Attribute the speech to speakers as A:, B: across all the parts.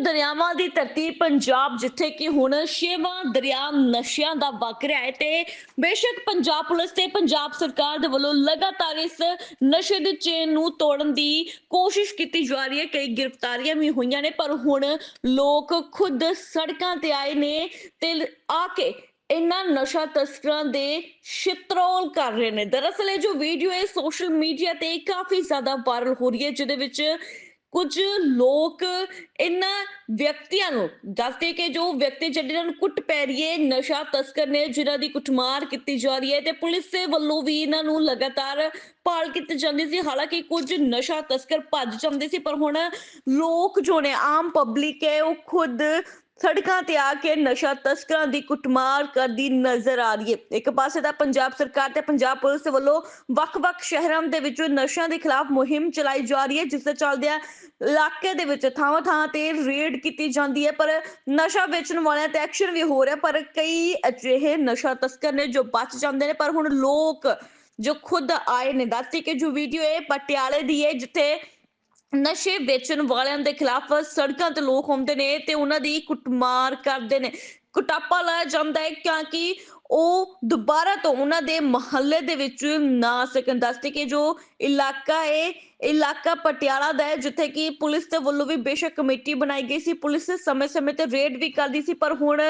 A: ਦਰਿਆਵਾਂ ਦੀ ਧਰਤੀ ਪੰਜਾਬ ਜਿੱਥੇ ਕਿ ਹੁਣ ਛੇਵਾਂ ਦਰਿਆ ਨਸ਼ਿਆਂ ਦਾ ਵਗ ਰਿਹਾ ਹੈ ਤੇ ਬੇਸ਼ੱਕ ਪੰਜਾਬ ਪੁਲਿਸ ਤੇ ਪੰਜਾਬ ਸਰਕਾਰ ਦੇ ਵੱਲੋਂ ਲਗਾਤਾਰ ਇਸ ਨਸ਼ੇ ਦੀ ਚੇਨ ਨੂੰ ਤੋੜਨ ਦੀ ਕੋਸ਼ਿਸ਼ ਕੀਤੀ ਜਾ ਰਹੀ ਹੈ। ਕਈ ਗ੍ਰਿਫਤਾਰੀਆਂ ਵੀ ਹੋਈਆਂ ਨੇ, ਪਰ ਹੁਣ ਲੋਕ ਖੁਦ ਸੜਕਾਂ ਤੇ ਆਏ ਨੇ ਤੇ ਆ ਕੇ ਇਹਨਾਂ ਨਸ਼ਾ ਤਸਕਰਾਂ ਦੇ ਸ਼ਿਤਰੋਲ ਕਰ ਰਹੇ ਨੇ। ਦਰਅਸਲ ਇਹ ਜੋ ਵੀਡੀਓ ਹੈ ਸੋਸ਼ਲ ਮੀਡੀਆ ਤੇ ਕਾਫੀ ਜ਼ਿਆਦਾ ਵਾਇਰਲ ਹੋ ਰਹੀ ਹੈ, ਜਿਹਦੇ ਵਿੱਚ ਕੁਝ ਲੋਕ ਇਹਨਾਂ ਵਿਅਕਤੀਆਂ ਨੂੰ ਦੱਸਦੇ ਕਿ ਜੋ ਵਿਅਕਤੀ ਜਿਹਨਾਂ ਨੂੰ ਕੁੱਟ ਪੈ ਰਹੀ ਹੈ, ਨਸ਼ਾ, ਤਸਕਰ ਨੇ ਜਿਨ੍ਹਾਂ ਦੀ ਕੁੱਟਮਾਰ ਕੀਤੀ ਜਾ ਰਹੀ ਹੈ ਤੇ ਪੁਲਿਸ ਦੇ ਵੱਲੋਂ ਵੀ ਇਹਨਾਂ ਨੂੰ ਲਗਾਤਾਰ ਭਾਲ ਕੀਤੀ ਜਾਂਦੀ ਸੀ। ਹਾਲਾਂਕਿ ਕੁਝ ਨਸ਼ਾ, ਤਸਕਰ ਭੱਜ ਜਾਂਦੇ ਸੀ, ਪਰ ਹੁਣ ਲੋਕ ਜੋ ਨੇ, ਆਮ ਪਬਲਿਕ ਹੈ, ਉਹ ਖੁਦ ਸੜਕਾਂ ਤੇ ਆ ਕੇ ਨਸ਼ਾ ਤਸਕਰਾਂ ਦੀ ਕੁੱਟਮਾਰ ਕਰਦੀ ਨਜ਼ਰ ਆ ਰਹੀ ਹੈ। ਇੱਕ ਪਾਸੇ ਤਾਂ ਪੰਜਾਬ ਸਰਕਾਰ ਤੇ ਪੰਜਾਬ ਪੁਲਿਸ ਵੱਲੋਂ ਵੱਖ-ਵੱਖ ਸ਼ਹਿਰਾਂ ਦੇ ਵਿੱਚ ਨਸ਼ਿਆਂ ਦੇ ਖਿਲਾਫ ਮੁਹਿੰਮ ਚਲਾਈ ਜਾ ਰਹੀ ਹੈ, ਜਿਸ ਦੇ ਚੱਲਦਿਆਂ ਇਲਾਕੇ ਦੇ ਵਿੱਚ ਥਾਂ ਥਾਂ ਤੇ ਰੇਡ ਕੀਤੀ ਜਾਂਦੀ ਹੈ। ਪਰ ਨਸ਼ਾ ਵੇਚਣ ਵਾਲਿਆਂ ਤੇ ਐਕਸ਼ਨ ਵੀ ਹੋ ਰਿਹਾ, ਪਰ ਕਈ ਅਜਿਹੇ ਨਸ਼ਾ ਤਸਕਰ ਨੇ ਜੋ ਬਚ ਜਾਂਦੇ ਨੇ, ਪਰ ਹੁਣ ਲੋਕ ਜੋ ਖੁਦ ਆਏ ਨੇ। ਦੱਸਦੇ ਕਿ ਜੋ ਵੀਡੀਓ ਹੈ ਪਟਿਆਲੇ ਦੀ ਹੈ, ਜਿੱਥੇ ਨਸ਼ੇ ਵੇਚਣ ਵਾਲਿਆਂ ਦੇ ਖਿਲਾਫ ਸੜਕਾਂ ਤੇ ਲੋਕ ਹੁੰਦੇ ਨੇ ਤੇ ਉਹਨਾਂ ਦੀ ਕੁੱਟਮਾਰ ਕਰਦੇ ਨੇ। ਕੁਟਾਪਾ ਲਾਇਆ ਜਾਂਦਾ ਹੈ ਕਿਉਂਕਿ ਉਹ ਦੁਬਾਰਾ ਤੋਂ ਉਹਨਾਂ ਦੇ ਮਹੱਲੇ ਦੇ ਵਿੱਚ ਨਾ ਆ ਸਕਣ। ਦੱਸਦੇ ਕਿ ਜੋ ਇਲਾਕਾ ਹੈ ਇਲਾਕਾ ਪਟਿਆਲਾ ਦਾ ਹੈ, ਜਿੱਥੇ ਕਿ ਪੁਲਿਸ ਦੇ ਵੱਲੋਂ ਵੀ ਬੇਸ਼ੱਕ ਕਮੇਟੀ ਬਣਾਈ ਗਈ ਸੀ। ਪੁਲਿਸ ਸਮੇਂ-ਸਮੇਂ ਤੇ ਰੇਡ ਵੀ ਕਰਦੀ ਸੀ, ਪਰ ਹੁਣ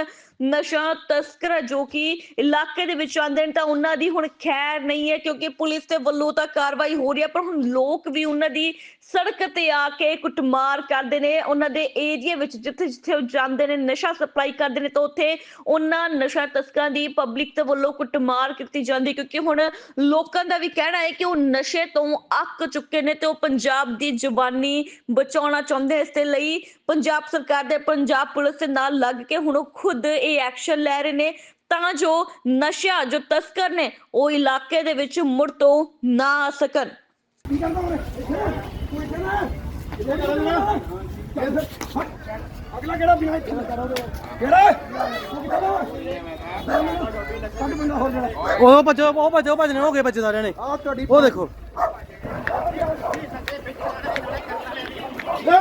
A: ਨਸ਼ਾ ਤਸਕਰ ਜੋ ਕਿ ਇਲਾਕੇ ਦੇ ਵਿੱਚ ਆਉਂਦੇ ਨੇ, ਤਾਂ ਉਹਨਾਂ ਦੀ ਹੁਣ ਖੈਰ ਨਹੀਂ ਹੈ, ਕਿਉਂਕਿ ਪੁਲਿਸ ਦੇ ਵੱਲੋਂ ਤਾਂ ਕਾਰਵਾਈ ਹੋ ਰਹੀ ਹੈ, ਪਰ ਹੁਣ ਲੋਕ ਵੀ ਉਹਨਾਂ ਦੀ ਸੜਕ ਤੇ ਆ ਕੇ ਕੁੱਟਮਾਰ ਕਰਦੇ ਨੇ। ਉਹਨਾਂ ਦੇ ਏਰੀਆ ਵਿੱਚ ਜਿੱਥੇ ਜਿੱਥੇ ਉਹ ਜਾਂਦੇ ਨੇ, ਨਸ਼ਾ ਸਪਲਾਈ ਕਰਦੇ ਨੇ, ਤਾਂ ਉੱਥੇ ਉਹਨਾਂ ਨਸ਼ਾ ਤਸਕਰਾਂ ਦੀ ਪਬਲਿਕ ਦੇ ਵੱਲੋਂ ਕੁੱਟਮਾਰ ਕੀਤੀ ਜਾਂਦੀ ਕਿਉਂਕਿ ਹੁਣ ਲੋਕਾਂ ਦਾ ਵੀ ਕਹਿਣਾ ਹੈ ਕਿ ਉਹ ਨਸ਼ੇ ਤੋਂ ਅੱਕ ਚੁੱਕੇ ਨੇ ਤੇ ਉਹ ਪੰਜਾਬ ਦੀ ਜ਼ੁਬਾਨੀ ਬਚਾਉਣਾ ਚਾਹੁੰਦੇ ਇਸ ਦੇ ਲਈ ਪੰਜਾਬ ਸਰਕਾਰ ਦੇ ਪੰਜਾਬ ਪੁਲਿਸ ਦੇ ਨਾਲ ਲੱਗ ਕੇ ਹੁਣ ਉਹ ਖੁਦ ਇਹ ਐਕਸ਼ਨ ਲੈ ਰਹੇ ਨੇ। ਤਾਂ ਜੋ ਨਸ਼ਾ ਜੋ ਤਸਕਰ ਨੇ ਉਹ ਇਲਾਕੇ ਦੇ ਵਿੱਚ ਮੁੜ ਤੋਂ ਨਾ ਆ ਸਕਣ।
B: ਅਗਲਾ ਕਿਹੜਾ ਬਿਨਾ ਇੱਥੇ
C: ਉਹ ਭੱਜੋ ਉਹ ਭੱਜੋ ਭੱਜਣੇ ਹੋ ਗਏ ਬੱਚੇ ਸਾਰਿਆਂ ਨੇ ਉਹ ਦੇਖੋ।
B: ਲੈ